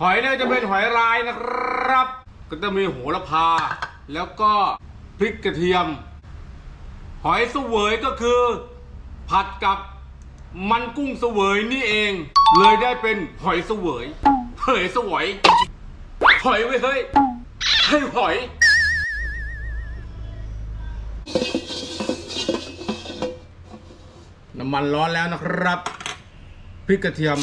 หอยเนี่ยจะเป็นหอยลายนะครับ ก็จะมีโหระพา แล้วก็พริกกระเทียม หอยเสวยก็คือ ผัดกับมันกุ้งเสวยนี่เอง เลยได้เป็นหอยเสวยเหยเสวยหอยไว้ยเฮ้ยให้หอยน้ำมันร้อนแล้วนะครับพริกกระเทียม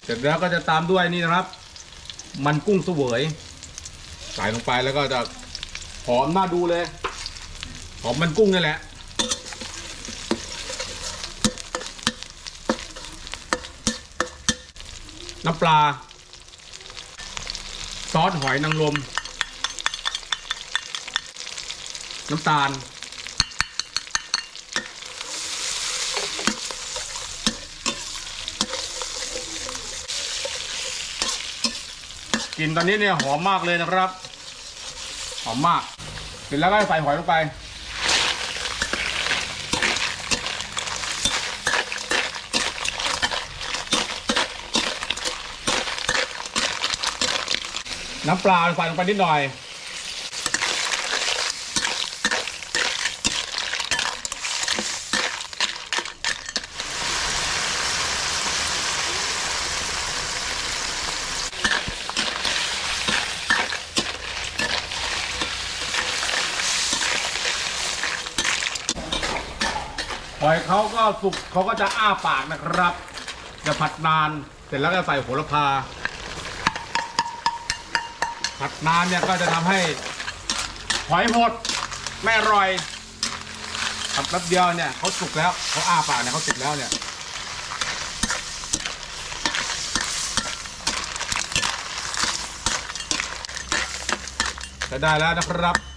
เส ร็จแล้วก็จะตามด้วยนี่นะครับ มันกุ้งเสวยใส่ลงไปแล้วก็จะหอมน่าดูเลย หอมมันกุ้งนี่แหละ น้ำปลา ซอสหอยนางรมน้ำตาล กลิ่นตอนนี้เนี่ยหอมมากเลยนะครับ หอมมาก เสร็จแล้วก็ใส่หอยลงไป น้ำปลาใส่ลงไปนิดหน่อย หอยเขาก็สุกเขาก็จะอ้าปากนะครับ จะผัดนานเสร็จแล้วก็ใส่โหระพา ผัดนานเนี่ยก็จะทำให้หอยหดไม่อร่อยผัดแป๊บเดียวเนี่ยเขาสุกแล้วเขาอ้าปากเนี่ยเขาสุกแล้วเนี่ยจะได้แล้วนะครับ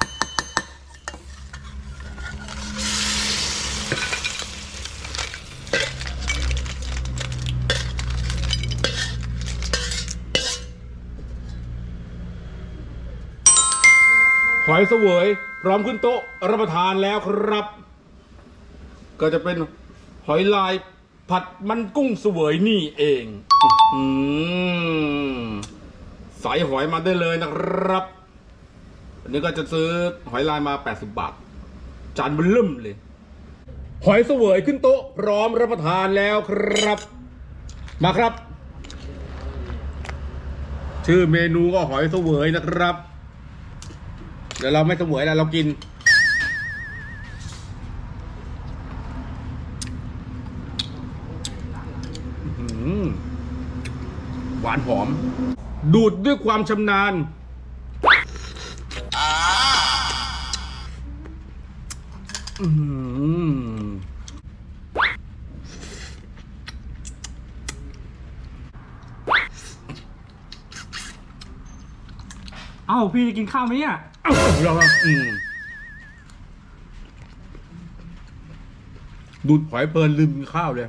หอยเสวยพร้อมขึ้นโต๊ะรับประทานแล้วครับ ก็จะเป็นหอยลายผัดมันกุ้งเสวยนี่เองอืมใส่หอยมาได้เลยนะครับอันนี้ก็จะซื้อหอยลายมา 80 บาท จานเบิ่มเลย หอยเสวยขึ้นโต๊ะ พร้อมรับประทานแล้วครับ มาครับ ชื่อเมนูก็หอยเสวยนะครับ เดี๋ยวเราไม่สมวยแล้วเรากิน หวานหอม ดูดด้วยความชำนาญ อื้อ เอ้าพี่จะกินข้าวไหมเนี่ยเอ้าเราอืมดูดหอยเพลินลืมกินข้าวเลย